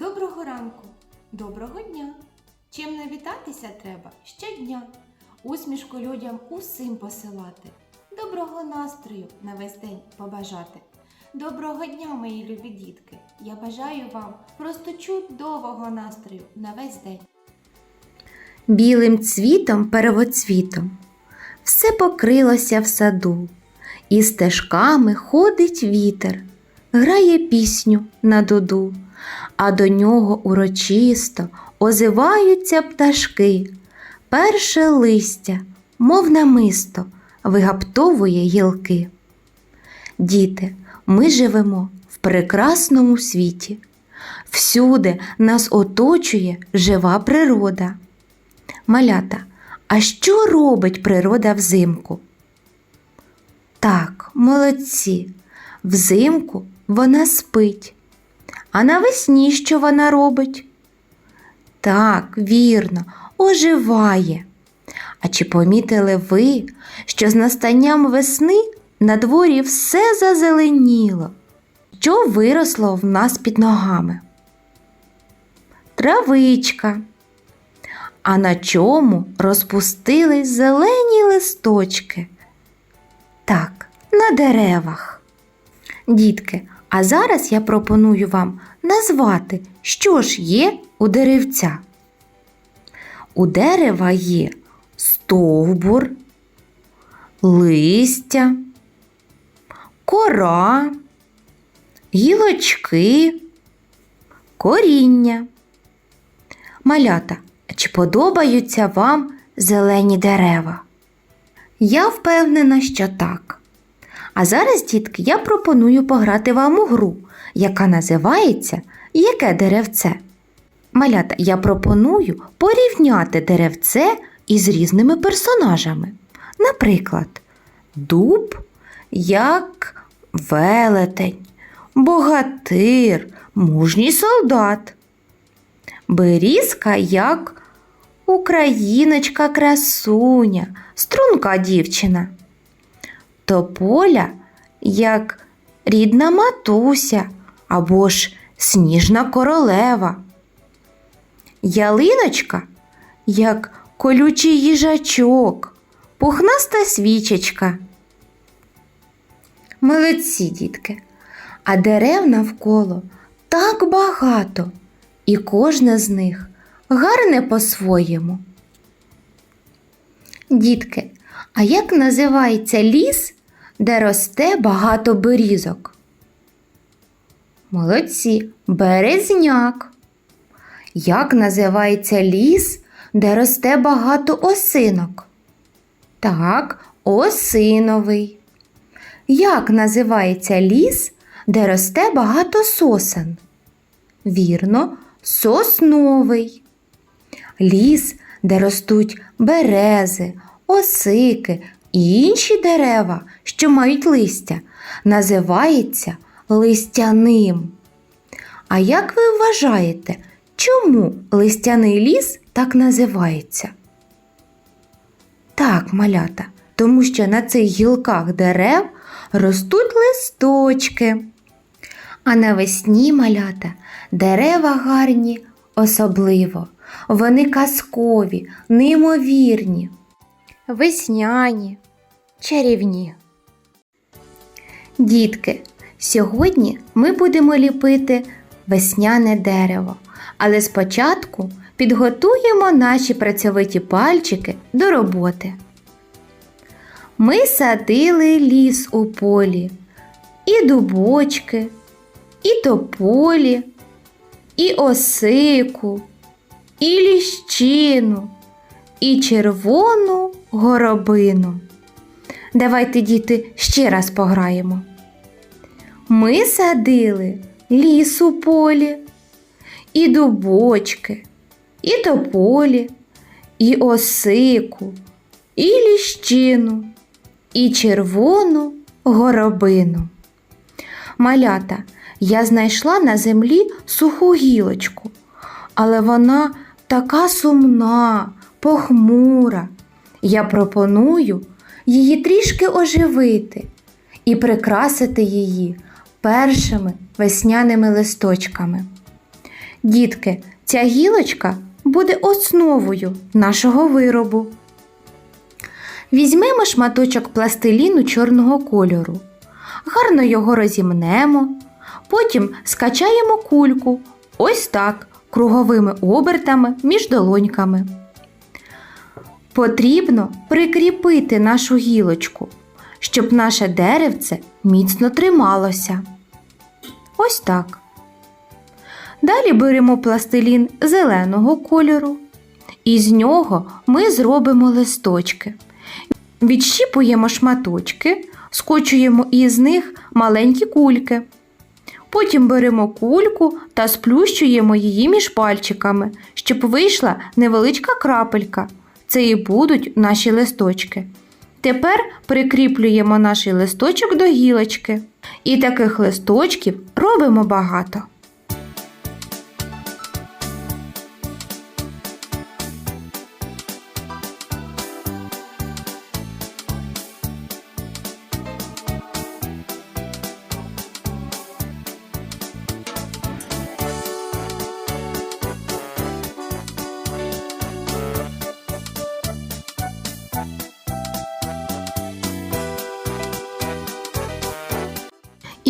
Доброго ранку, доброго дня. Чим не вітатися треба щодня. Усмішку людям усім посилати. Доброго настрою на весь день побажати. Доброго дня, мої любі дітки. Я бажаю вам просто чудового настрою на весь день. білим цвітом первоцвітом. Все покрилося в саду, і стежками ходить вітер, грає пісню на дуду, а до нього урочисто озиваються пташки. Перше листя, мов намисто, вигаптовує гілки. Діти, ми живемо в прекрасному світі. Всюди нас оточує жива природа. Малята, а що робить природа взимку? Так, молодці. Взимку вона спить. А навесні що вона робить? Так, вірно, оживає. А чи помітили ви, що з настанням весни на дворі все зазеленіло? Що виросло в нас під ногами? Травичка. А на чому розпустились зелені листочки? Так, на деревах. Дітки, а зараз я пропоную вам назвати, що ж є у деревця. У дерева є стовбур, листя, кора, гілочки, коріння. Малята, чи подобаються вам зелені дерева? Я впевнена, що так. А зараз, дітки, я пропоную пограти вам у гру, яка називається Яке деревце? Малята, я пропоную порівняти деревце із різними персонажами. Наприклад, дуб як велетень, богатир, мужній солдат. Берізка як україночка красуня, струнка дівчина. Тополя як рідна матуся або ж сніжна королева. Ялиночка як колючий їжачок, пухнаста свічечка. Молодці, дітки, а дерев навколо так багато і кожне з них гарне по-своєму. Дітки, а як називається ліс, де росте багато берізок? Молодці, березняк. Як називається ліс, де росте багато осинок? Так, осиновий. Як називається ліс, де росте багато сосен? Вірно, сосновий. Ліс, де ростуть берези, осики і інші дерева, що мають листя, називається листяним. А як ви вважаєте, чому листяний ліс так називається? Так, малята, тому що на цих гілках дерев ростуть листочки. А навесні малята дерева гарні особливо. Вони казкові, неймовірні, весняні, чарівні. Дітки, сьогодні ми будемо ліпити весняне дерево, але спочатку підготуємо наші працьовиті пальчики до роботи. Ми садили ліс у полі, і дубочки, і тополі, і осику, і ліщину, і червону горобину. Давайте, діти, ще раз пограємо. Ми садили ліс у полі, і дубочки, і тополі, і осику, і ліщину, і червону горобину. Малята, я знайшла на землі суху гілочку, але вона така сумна, похмура. Я пропоную її трішки оживити і прикрасити її першими весняними листочками. Дітки, ця гілочка буде основою нашого виробу. Візьмемо шматочок пластиліну чорного кольору, гарно його розімнемо, потім скачаємо кульку, ось так, круговими обертами між долоньками. Потрібно прикріпити нашу гілочку, щоб наше деревце міцно трималося. Ось так. Далі беремо пластилін зеленого кольору, і з нього ми зробимо листочки. Відщіпуємо шматочки, скочуємо із них маленькі кульки. Потім беремо кульку та сплющуємо її між пальчиками, щоб вийшла невеличка крапелька. Це і будуть наші листочки. Тепер прикріплюємо наш листочок до гілочки. І таких листочків робимо багато.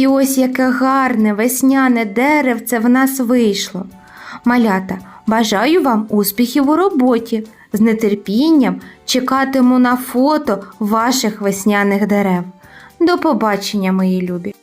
І ось яке гарне весняне деревце в нас вийшло. Малята, бажаю вам успіхів у роботі. З нетерпінням чекатиму на фото ваших весняних дерев. До побачення, мої любі!